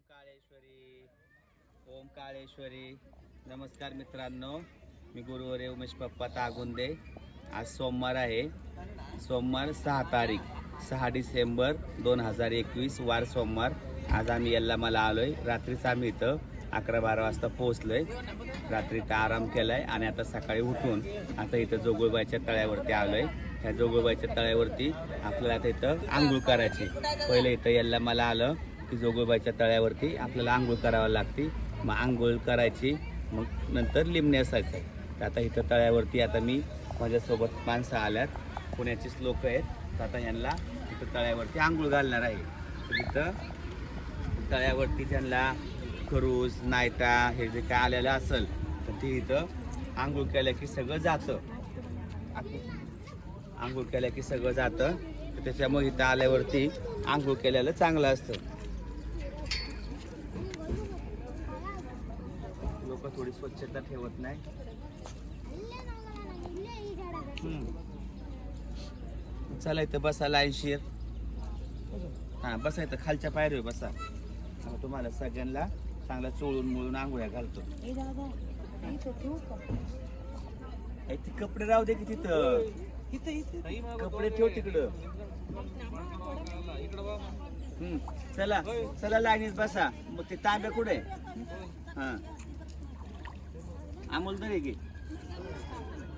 ओम काळेश्वरी ओम काळेश्वरी नमस्कार मित्रांनो मी गुरुवरे उमेश पप्पा तागुंदे. आज सोमवार आहे. सोमवार सहा तारीख सहा डिसेंबर दोन हजार एकवीस वार सोमवार. आज आम्ही याला मला आलोय. रात्रीच आम्ही इथं अकरा बारा वाजता पोहोचलोय. रात्री इथं आराम केलाय आणि आता सकाळी उठून आता इथं जोगोबाईच्या तळ्यावरती आलोय. ह्या जोगोबाईच्या तळ्यावरती आपल्याला आता इथं आंघोळ करायची पहिले इथं याला मला आलं. की जोगोबाईच्या तळ्यावरती आपल्याला आंघोळ करावं लागते. मग आंघोळ करायची मग नंतर लिंबणे असायचं. तर आता इथं तळ्यावरती आता मी माझ्यासोबत माणसं आल्यात. पुण्याचीच लोक आहेत. तर आता यांना इथं तळ्यावरती आंघोळ घालणार आहे. तर इथं तळ्यावरती त्यांना खरूज नायटा हे जे काय आलेलं असेल तर ते इथं आंघोळ केलं की सगळं जातं. आंघोळ केलं की सगळं जातं. तर त्याच्यामुळे इथं आल्यावरती आंघोळ केलेलं चांगलं असतं लोक थोडी स्वच्छता ठेवत नाही. चला इथं बसा लाईनशीर हा बसा इथं खालच्या पायरीवर बसा. तुम्हाला सगळ्यांना चांगला चोळून मुळून आंघोळ्या घालतो. ती कपडे राहू दे की तिथं. कपडे ठेव तिकडं. हम्म. चला चला लाईनीत बसा. मग ते तांब्या कुठे? हा. अमोल दरे घे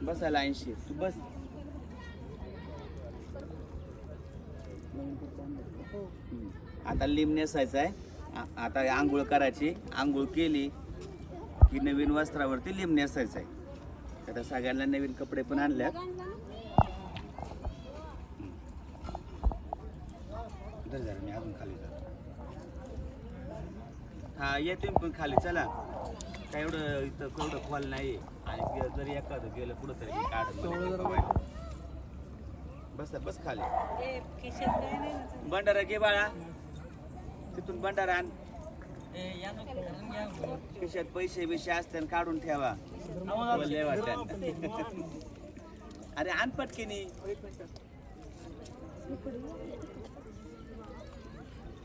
बसा लाईनशी तू बस. आता लिंब नेसायचं आहे. आता आंघोळ करायची. आंघोळ केली की नवीन वस्त्रावरती लिंब नेसायचं आहे. आता सगळ्यांना नवीन कपडे पण आणल्यात. जरा, मी अजून खाली जातो. हा येतो पण खाली. चला. काय एवढं इथं केवढं खोल नाही. आणि जरी एखादं गेलं कुठं तरी मी काढत बस बस खाली. ए खिशात काय नाही ना भंडारा घे बाळा. तिथून भंडारा आण. खिशात पैसे बिशे असते काढून ठेवा. लय वाटतं. अरे आण पटकेनी.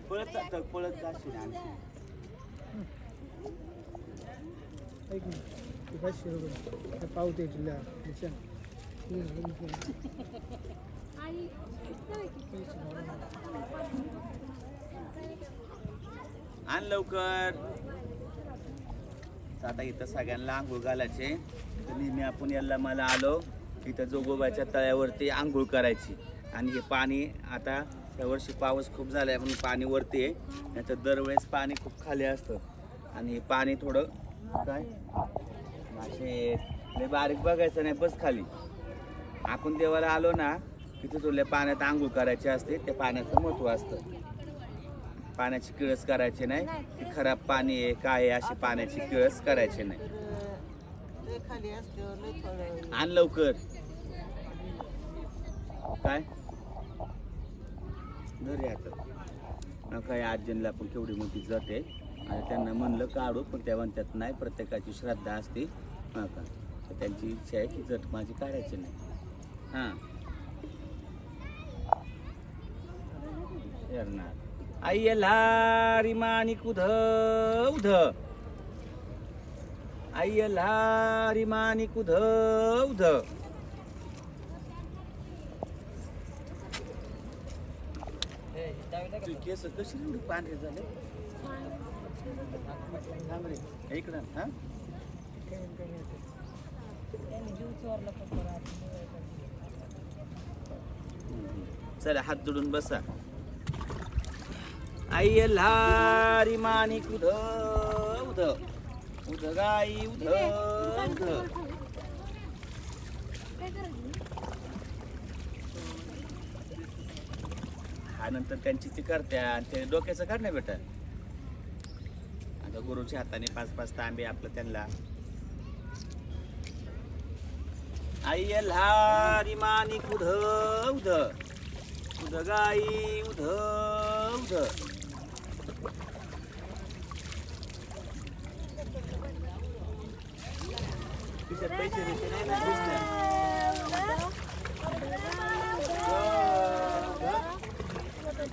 पळत जातं पळत जाशील आणखी ऐक ना ते पाचशे रुपये त्या पावते तुला आण लवकर. आता इथं सगळ्यांना आंघोळ घालायचे. तर नेहमी आपण याला मला आलो. इथं जोगोबाच्या तळ्यावरती आंघोळ करायची. आणि हे पाणी आता यावर्षी पाऊस खूप झाला आहे म्हणून पाणी वरती आहे. नाहीतर दरवेळेस पाणी खूप खाली असतं. आणि हे पाणी थोडं काय? मासे लय बारीक बघायचं नाही बस खाली. आपण देवाला आलो ना तिथे तुला पाण्यात आंघोळ करायची असते त्या पाण्याचं महत्त्व असतं. पाण्याची किळस करायची नाही की खराब पाणी आहे काय आहे अशी पाण्याची किळस करायची नाही. आण लवकर. काय? धर आता. काय आजींना पण केवढी मोठी जट आहे. आणि त्यांना म्हणलं काढू पण त्या म्हणतात नाही प्रत्येकाची श्रद्धा असते. हा का? तर त्यांची इच्छा आहे की जट माझी काढायची नाही. हां. येणार. आई लारी माणिक उध उध. आई लारी माणिक उध उध. केस कशी एवढी पांढरे झाले? थांब रे इकडं हा? चला हात जोडून बसा. आई लारी मानिक उध उध उध गाई उध उध आणि नंतर त्यांची ती करते आणि ते डोक्याचं कर नाही बेटा आता गुरुच्या हाताने पाच पाच तांबे आपलं त्यांना. आई लहारी मानिक उध उध. उध गाई उध उध. खिशात पैसे नाही ना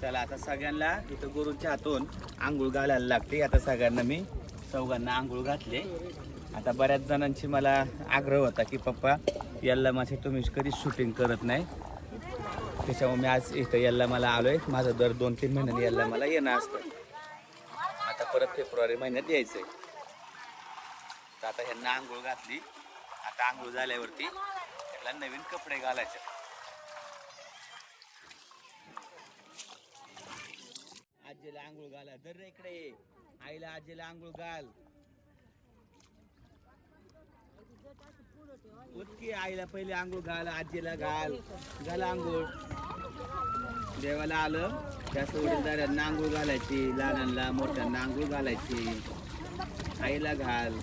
चला आता सगळ्यांना इथं गुरुच्या हातून आंघोळ घालायला लागते. आता सगळ्यांना मी चौघांना आंघोळ घातले. आता बऱ्याच जणांची मला आग्रह होता की पप्पा याला माझे तुम्ही कधीच शूटिंग करत नाही. त्याच्यामुळे मी आज इथं याला मला आलोय. माझं दर दोन तीन महिन्यात याला मला येणं असतं. आता परत फेब्रुवारी महिन्यात यायचंय. तर आता ह्यांना आंघोळ घातली. आता आंघोळ झाल्यावरती त्याला नवीन कपडे घालायचे. आजीला आंघोळ घाला. दर रे इकडे. आईला आजीला आंघोळ घाल. उतकी आईला पहिले आंघोळ घाल आजीला घाल. घाल आंघोळ. देवाला आलं. त्या वडीलधाऱ्यांना आंघोळ घालायची लहानांना मोठ्यांना आंघोळ घालायची. आईला घाल.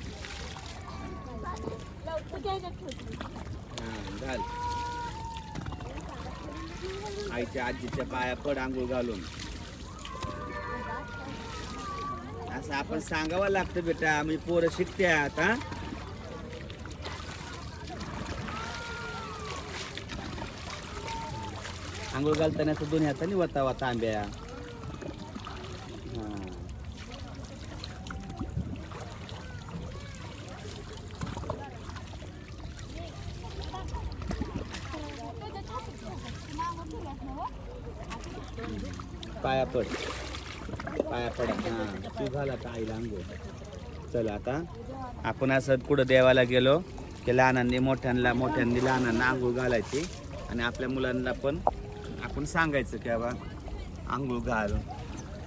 घाल. आईच्या आजीच्या पाया पड आंघोळ घालून. असं आपण सांगावं लागतं बेटा. मी पोरं शिकते आता आंघोळ घालताना दोन्ही हाताने वता वता आंब्या हा. पाया पड पाया पड हा तू आता आईला आंघोळ. चला आता आपण असं कुठं देवाला गेलो की लहानांनी मोठ्यांना मोठ्यांनी लहानांना आंघोळ घालायची. आणि आपल्या मुलांना पण आपण सांगायचं की बाबा आंघोळ घाल.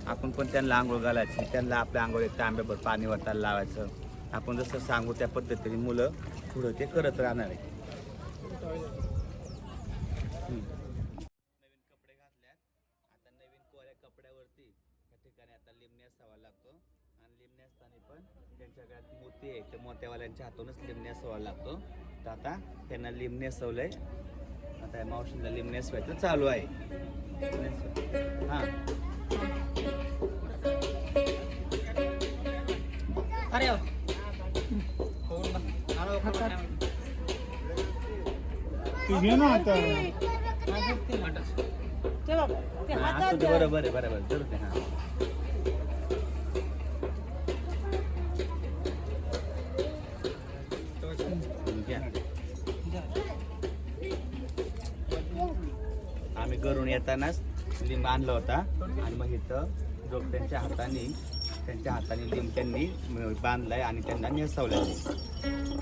आपण पण त्यांना आंघोळ घालायची. त्यांना आपल्या आंघोळीत एक तांब्याभर पाणी वतायला लावायचं. आपण जसं सांगू त्या पद्धतीने मुलं पुढं ते करत राहणार आहे हम्म. नवीन कपडे घातल्यात आता नवीन कोऱ्या कपड्यावरती या ठिकाणी आता लिंब नेसावा लागतो आणि लिंब नेसताना पण त्यांच्या गळ्यात मोती आहे त्या मोत्यावाल्यांच्या हातूनच लिंब नेसावा लागतो. तर आता त्यांना लिंब नेसवलंय आता मावशीला लिंब नेसवायचं चालू आहे. हा. अरे ती घे ना आता. हा, बरोबर आहे बरोबर आहे. जरूर ते, हा. येतानाच लिंब आणला होता. आणि मग इथं जो त्यांच्या हाताने त्यांच्या हाताने लिंब त्यांनी बांधलाय आणि त्यांना नेसवलाय.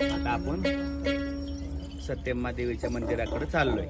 आता आपण सत्यम्मा देवीच्या मंदिराकडे चाललोय.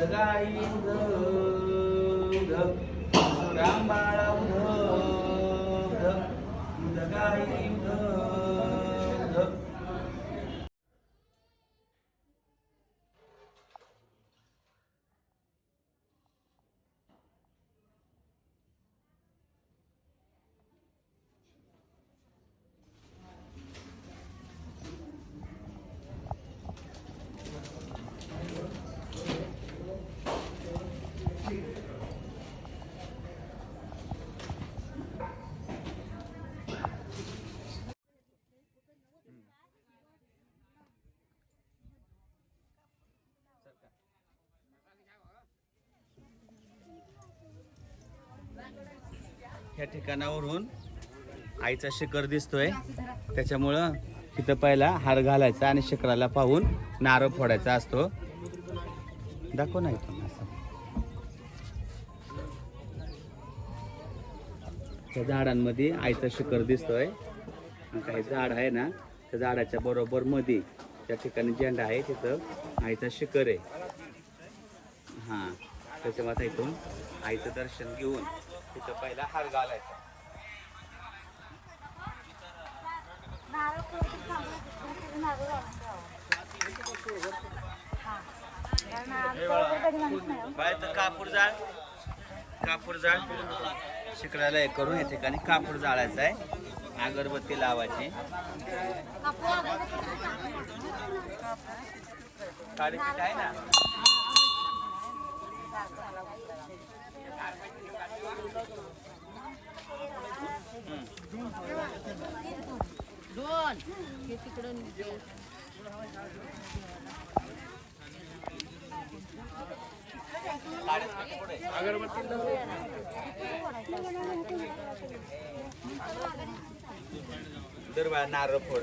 गाई रांबा उध रामबाळा उध उध उध गाई उध उध ह्या ठिकाणावरून आईचा शिखर दिसतोय. त्याच्यामुळं तिथं पहिला हार घालायचा आणि शिखराला पाहून नारळ फोडायचा असतो. दाखव नाही इथून असं. त्या झाडांमध्ये आईचा शिखर दिसतोय. काही झाड आहे ना त्या झाडाच्या बरोबर मध्ये त्या ठिकाणी झेंडा आहे तिथं आईचा शिखर आहे. हां त्याच्यामध्ये आता इथून आईचं दर्शन घेऊन तिथं पहिला हार घालायचा. बाय तर कापूर जाळ. कापूर जाळ. शिकडायला हे करून या ठिकाणी कापूर जाळायचा आहे. अगरबत्ती लावायची. काळीपीठ आहे ना? दोन हे तिकडून दर नारळ फोड.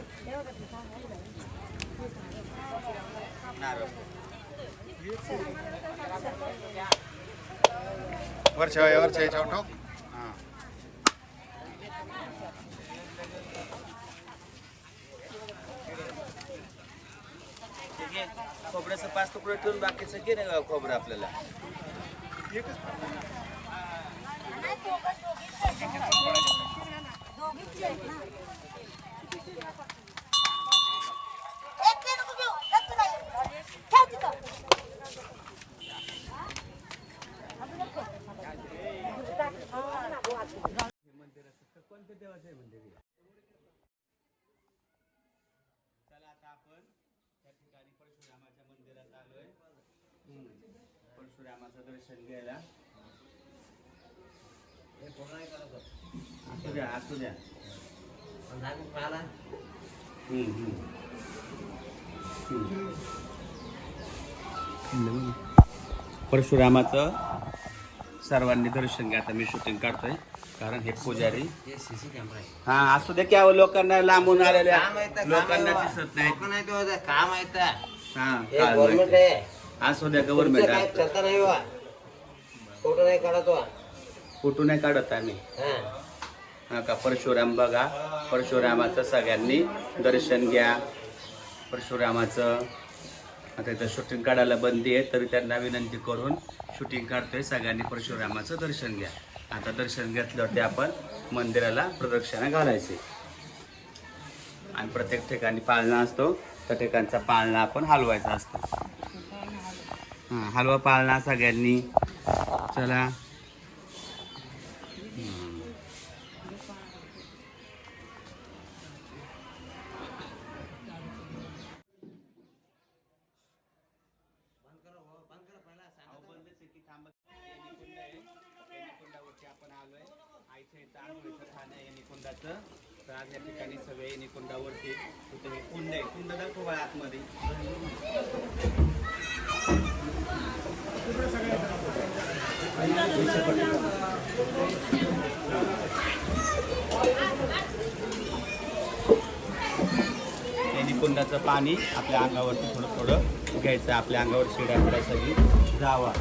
नारळ फोड. वरच्या वरच्या याच्यावर ठोक हां. ठीक आहे खोबऱ्याचं पाच तुकडे ठेवून बाकीचं घे ना खोबरं आपल्याला. एक ते नको घेऊ, जास्त नाही. ठेव तिथं. चला आता आपण त्या ठिकाणी परशुरामाच्या मंदिरात आलोय परशुरामाचं दर्शन घ्यायला. असू द्या असू द्या. परशुरामाचं सर्वांनी दर्शन घ्या. आता मी शूटिंग काढतोय. कारण हे पुजारी हा असू द्या की अहो, लोकांना लांबून आलेल्या लोकांना दिसत नाही काम आहे हा हे काय गव्हर्नमेंट. आहे नाही बा फोटो नाही काढत बा फोटो नाही काढत आम्ही. हा. हा का परशुराम बघा. परशुरामाचं सगळ्यांनी दर्शन घ्या. परशुरामाचं. आता इथं शूटिंग काढायला बंदी आहे तरी त्यांना विनंती करून शूटिंग काढतोय. सगळ्यांनी परशुरामाचं दर्शन घ्या. आता दर्शन घेतल्यावरती आपण मंदिराला प्रदक्षिणा घालायची. आणि प्रत्येक ठिकाणी पाळणा असतो. त्या ठिकाणचा पाळणा आपण हलवायचा असतो. हलवा पाळणा सगळ्यांनी. चला. आपण खाणं आहे निकुंडाचं तर आज या ठिकाणी सगळे निकुंडावरती कुंड आहे कुंड दाखव आतमध्ये हे कुंडाचं पाणी आपल्या अंगावरती थोडं थोडं घ्यायचं आपल्या अंगावर शिड्या बिड्या सगळी जावा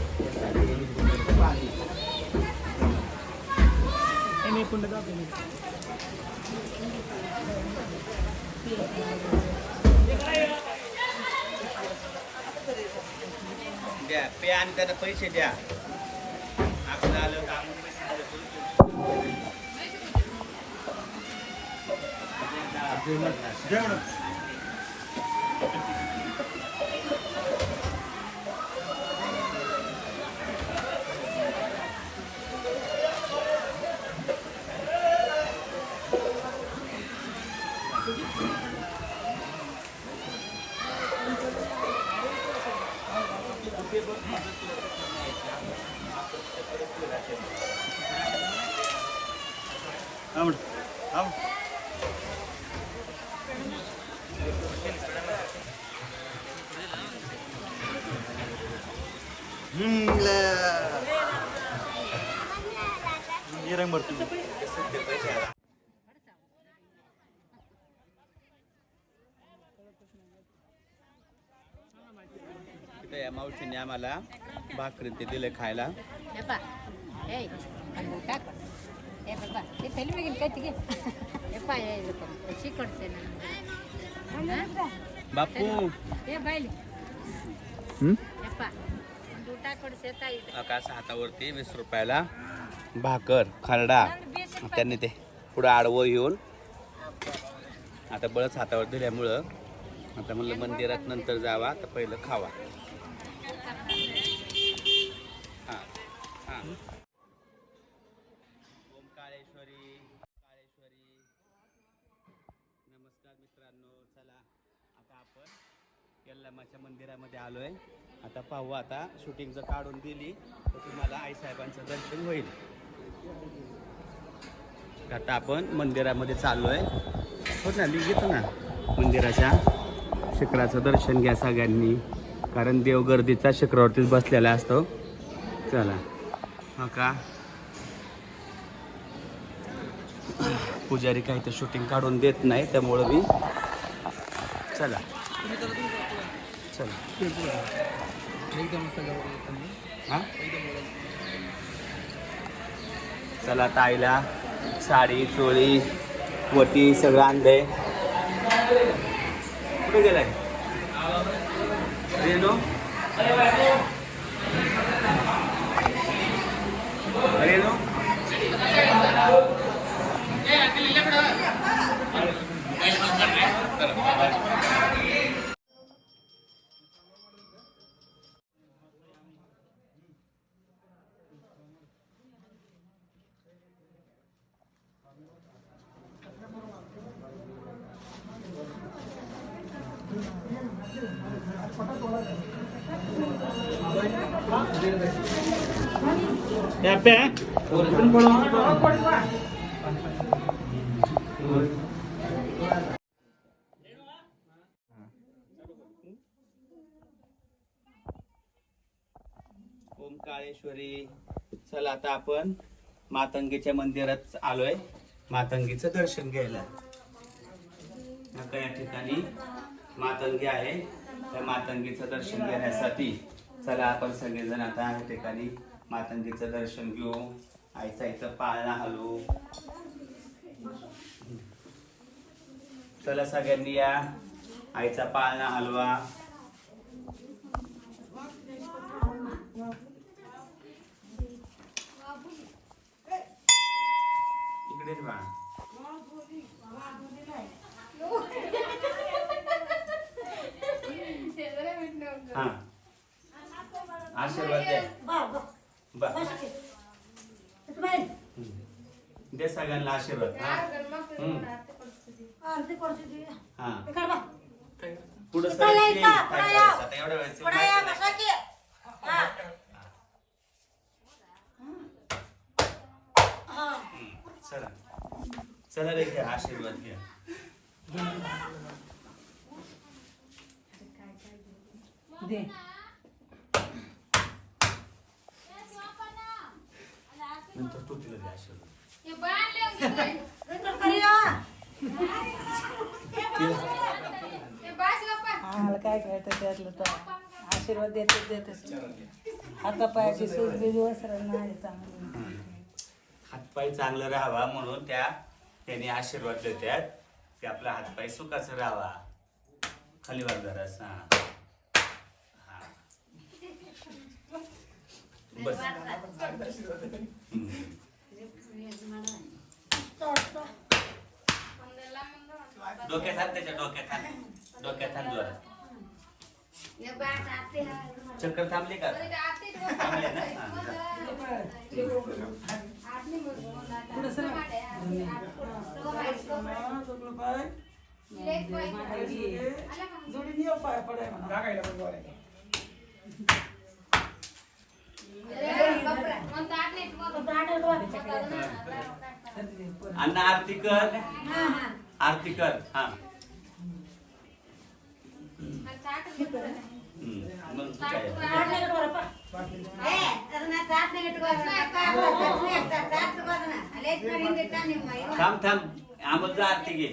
पाणी कुंड द्या. पे आणि त्यांना पैसे द्या. आपण आलं का आपण पैसे देतो. या मावशींनी आम्हाला भाकरी ते दिलं खायला. बापू. आकाश हातावरती वीस रुपयाला भाकर खरडा. त्यांनी ते पुढं आडवं येऊन. आता बळच हातावर दिल्यामुळं आता म्हणलं मंदिरात नंतर जावा तर पहिलं खावा. हां हां. ओम काळेश्वरी काळेश्वरी. नमस्कार मित्रांनो चला. आता आपण यल्लामाच्या मंदिरामध्ये आलोय. आता पाहू आता शूटिंग जर काढून दिली तर तुम्हाला आईसाहेबांचं दर्शन होईल. आता आपण मंदिरामध्ये चाललोय. हो ना मी घेतो ना मंदिराच्या. शिखराचं दर्शन घ्या सगळ्यांनी. कारण देव गर्दीचा शिखरावरतीच बसलेला असतो. चला. हा का? पुजारी काही तर शूटिंग काढून देत नाही त्यामुळं मी चला. चला. चला ताईला साडी चोळी वटी सगळं आणलंय. कुठे गेलाय. रेणू? Eh? ओंकाळेश्वरी चला आता आपण मातंगीच्या मंदिरात आलोय. मातंगीचं दर्शन घ्यायला. आता या ठिकाणी मातंगी आहे. त्या मातंगीचं दर्शन घेण्यासाठी. चला आपण सगळेजण आता या ठिकाणी मातंगीचं दर्शन घेऊ. आईचा इथं पाळणा हलवू. चला सगळ्यांनी या. आईचा पाळणा हलवा इकडे बा हा आशीर्वाद द्या बा दे सगळ्यांना आशीर्वाद. हा. हा पुढं आता? एवढ्या वेळेस चला. चला रे घ्या आशीर्वाद घ्या. नंतर तू तिला द्या आशीर्वाद. आम्हाला काय कळतं त्यातलं तर? आशीर्वाद देतच देतच. हातापायाची सूज बी वसरण नाही चांगली. हातपाय चांगलं राहावा म्हणून त्या त्यांनी आशीर्वाद देतात की आपला हातपाय सुखाचा राहावा. खाली वर जरास हा हा. बस. डोक्यात हात त्याच्या डोक्यात हात. डोक्यात हात जोरात. चक्कर थांबली का? थांबले ना? हा, जा. अण्णा आरती कर. आरती कर हा. थांब थांब. आम्हाला जा आरती घे.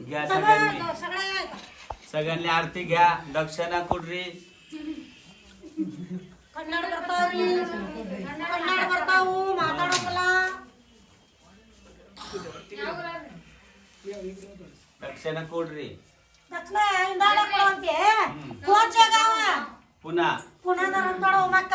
घ्या सगळ्यांनी सगळ्यांनी आरती घ्या दक्षिणा कुडरी कन्नड ಬರ್ತಾವ್ರಿ ಕನ್ನಡ ಬರ್ತಾವು ಮಾತಾಡೋಕಲ್ಲ दक्षिणा कुडरी ದಕ್ಷಿಣ ಹಿಂದಾಡ ಕೊಡುವಂತೆ ಕೋಚೆ ಗಾವ पुन्हा ಪುನಃ ಅಂತಾಡ ಮಕ್ಕ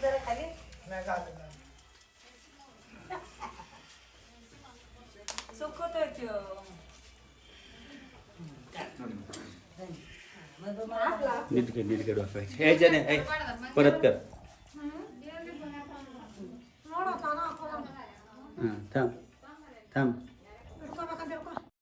जरा खाली. नाही झालं, झालं. सुकतोय त्यो. नीट कर नीट कर डोकवायची. जने परत कर. हा, थांब थांब.